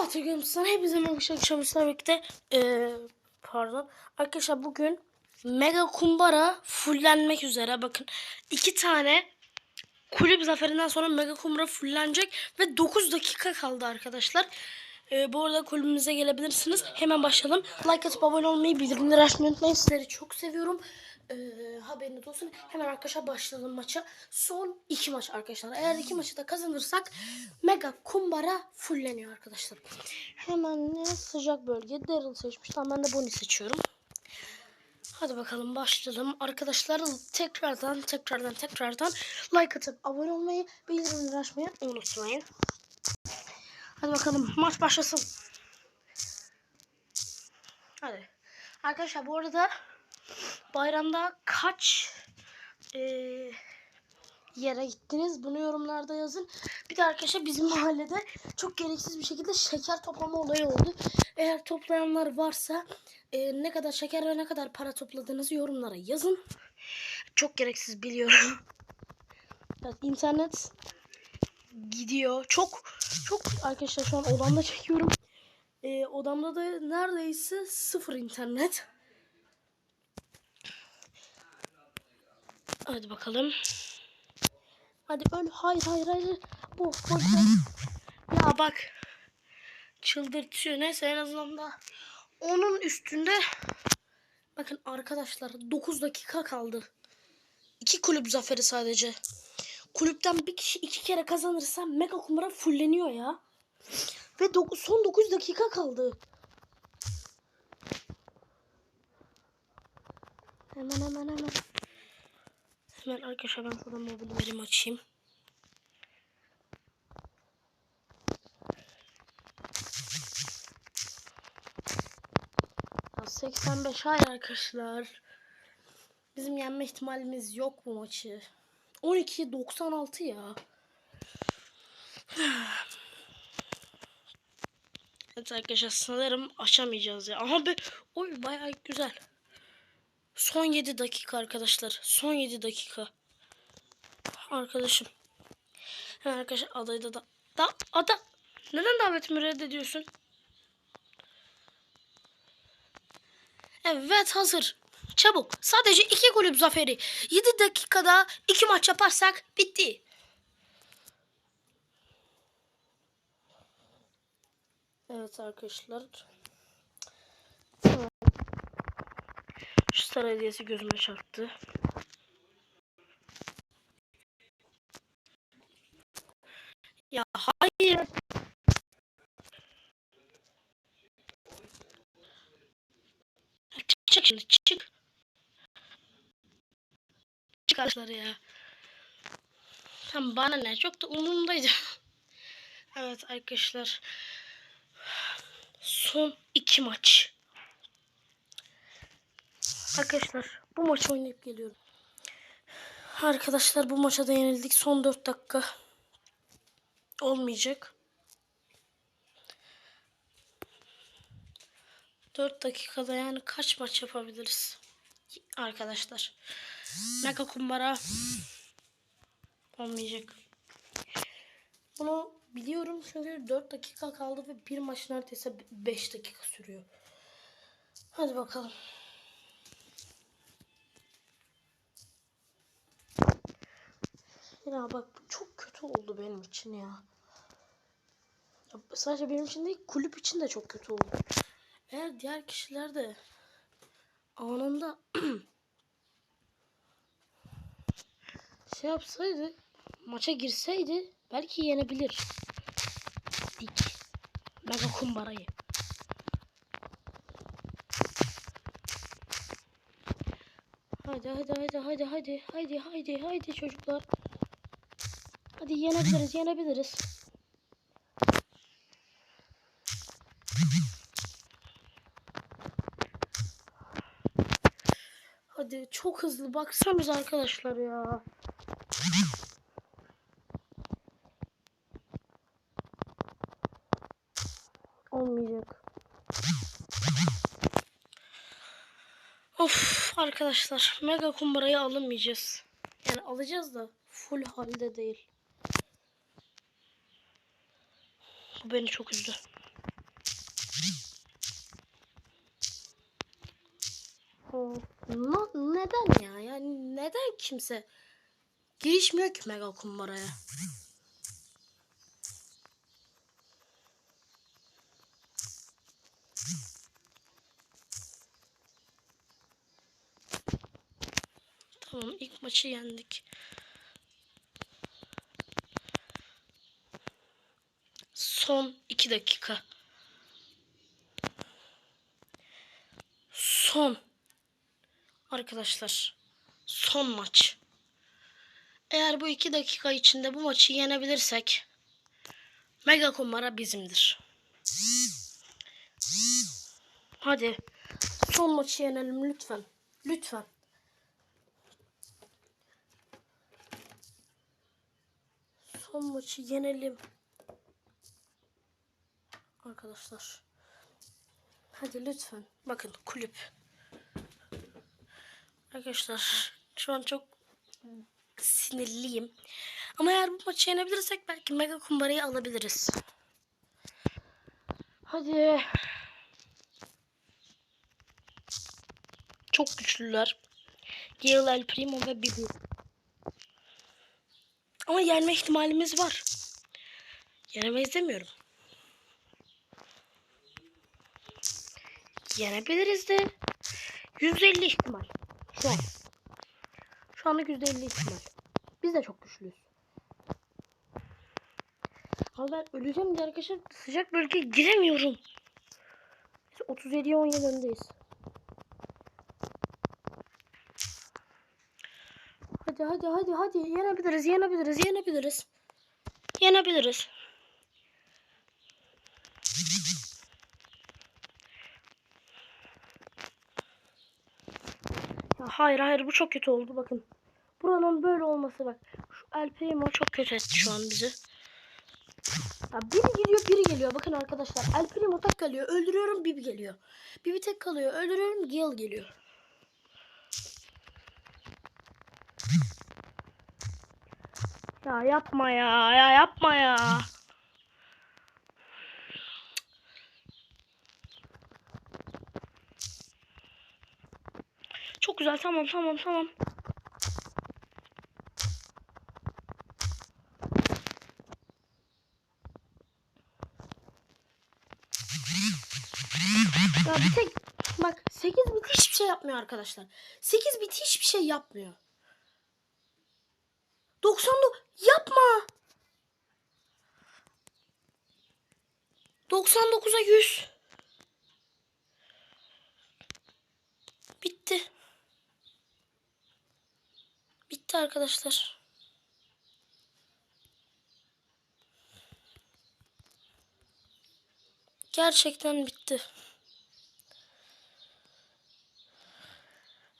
Fatih Gümüş'ten hepinize merhaba akşamlar birlikte ee, pardon arkadaşlar bugün Mega Kumbara fullenmek üzere bakın iki tane kulüp zaferinden sonra Mega Kumbara fullenecek ve 9 dakika kaldı arkadaşlar. Ee, bu arada kulübümüze gelebilirsiniz. Hemen başlayalım. Like atıp abone olmayı, bildirimleri açmayı unutmayın. Sizleri çok seviyorum. Ee, haberiniz olsun. Hemen arkadaşlar başlayalım maça. Son iki maç arkadaşlar. Eğer iki maçı da kazanırsak Mega Kumbara fulleniyor arkadaşlar. Hemen ne sıcak bölge Daryl seçmiş. Tamam ben de Bonnie seçiyorum. Hadi bakalım başlayalım. Arkadaşlar tekrardan tekrardan tekrardan like atıp abone olmayı, bildirimleri açmayı unutmayın. Hadi bakalım maç başlasın. Hadi. Arkadaşlar bu arada bayramda kaç eee, yere gittiniz? Bunu yorumlarda yazın. Bir de arkadaşlar bizim mahallede çok gereksiz bir şekilde şeker toplama olayı oldu. Eğer toplayanlar varsa eee, ne kadar şeker ve ne kadar para topladığınızı yorumlara yazın. Çok gereksiz biliyorum. Evet, internet gidiyor. Çok çok arkadaşlar şu an odamda çekiyorum. Ee, odamda da neredeyse sıfır internet. Hadi bakalım. Hadi öl. Hayır hayır hayır. Bu boş ver. Ya bak. Çıldırtıyor. Neyse en azından da onun üstünde bakın arkadaşlar 9 dakika kaldı. İki kulüp zaferi sadece. Kulüpten bir kişi iki kere kazanırsa mega kumara fulleniyor ya. Ve doku- son 9 dakika kaldı. Hemen hemen hemen. Hemen arkadaşlar ben şuradan mobil verimi açayım. Ya 85 hayır arkadaşlar. Bizim yenme ihtimalimiz yok bu maçı. 12 96 ya. Evet arkadaşlar sanırım aşamayacağız ya. Aha be oy bayağı güzel. Son 7 dakika arkadaşlar. Son 7 dakika. Arkadaşım. Hemen arkadaşlar adayı da da, da ada neden davetimi reddediyorsun? Evet hazır. Çabuk. Sadece iki kulüp zaferi. 7 dakikada iki maç yaparsak bitti. Evet arkadaşlar. Evet. Şu star hediyesi gözüme çarptı. Ya hayır. Çık şimdi çık. Çık arkadaşlar ya. Tam bana ne çok da umurumdaydı. evet arkadaşlar. Son iki maç. Arkadaşlar bu maçı oynayıp geliyorum. Arkadaşlar bu maça da yenildik. Son 4 dakika. Olmayacak. 4 dakikada yani kaç maç yapabiliriz? Arkadaşlar. Mega kumbara olmayacak. Bunu biliyorum çünkü 4 dakika kaldı ve bir maç neredeyse 5 dakika sürüyor. Hadi bakalım. Ya bak bu çok kötü oldu benim için ya. ya. Sadece benim için değil kulüp için de çok kötü oldu. Eğer diğer kişiler de anında şey yapsaydı maça girseydi belki yenebilir. Dik. Mega kumbarayı. Hadi hadi hadi hadi hadi hadi hadi hadi çocuklar. Hadi yenebiliriz yenebiliriz. Hadi çok hızlı baksanız arkadaşlar ya. Olmayacak. Of arkadaşlar mega kumbarayı alamayacağız. Yani alacağız da full halde değil. Bu beni çok üzdü. Na- neden ya? Yani neden kimse girişmiyor ki mega kumbaraya? Tamam ilk maçı yendik. Son 2 dakika. Son. Arkadaşlar. Son maç. Eğer bu 2 dakika içinde bu maçı yenebilirsek Mega Kumbara bizimdir. Hadi. Son maçı yenelim lütfen. Lütfen. Son maçı yenelim. Arkadaşlar. Hadi lütfen. Bakın kulüp. Arkadaşlar şu an çok sinirliyim. Ama eğer bu maçı yenebilirsek belki mega kumbarayı alabiliriz. Hadi. Çok güçlüler. Gale El Primo ve Bibi. Ama yenme ihtimalimiz var. Yenemeyiz demiyorum. Yenebiliriz de. %50 ihtimal. Şu an. Şu anlık %50 ihtimal. Biz de çok güçlüyüz. Ama ben öleceğim diye arkadaşlar sıcak bölgeye giremiyorum. Biz 37'ye 17 öndeyiz. Hadi hadi hadi hadi yenebiliriz yenebiliriz yenebiliriz. Yenebiliriz. Hayır hayır bu çok kötü oldu bakın. Buranın böyle olması bak. Şu El Primo çok kötü etti şu an bizi. Ya biri gidiyor biri geliyor. Bakın arkadaşlar El Primo tek kalıyor. Öldürüyorum Bibi geliyor. Bibi tek kalıyor. Öldürüyorum Gale geliyor. Ya yapma ya. Ya yapma ya. Çok güzel. Tamam tamam tamam. Ya bir tek bak 8 bit hiçbir şey yapmıyor arkadaşlar. 8 bit hiçbir şey yapmıyor. 99 yapma. 99'a 100. Bitti. Bitti arkadaşlar. Gerçekten bitti.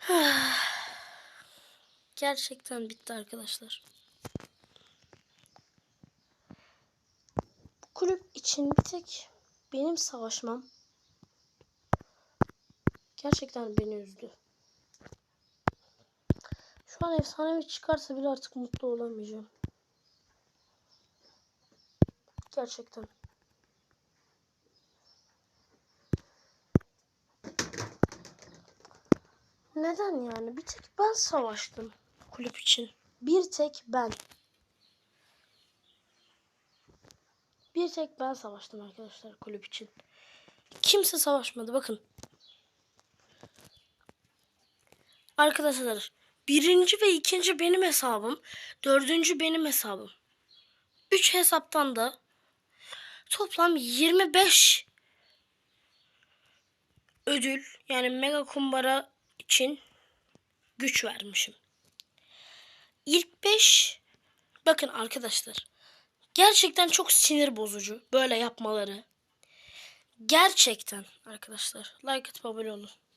Gerçekten bitti arkadaşlar. Kulüp için bir tek benim savaşmam gerçekten beni üzdü. Şu an efsanevi çıkarsa bile artık mutlu olamayacağım. Gerçekten. Neden yani? Bir tek ben savaştım kulüp için. Bir tek ben. Bir tek ben savaştım arkadaşlar kulüp için. Kimse savaşmadı bakın. Arkadaşlar birinci ve ikinci benim hesabım. Dördüncü benim hesabım. Üç hesaptan da toplam 25 ödül yani mega kumbara için güç vermişim. İlk 5 bakın arkadaşlar gerçekten çok sinir bozucu böyle yapmaları. Gerçekten arkadaşlar like atıp abone olun.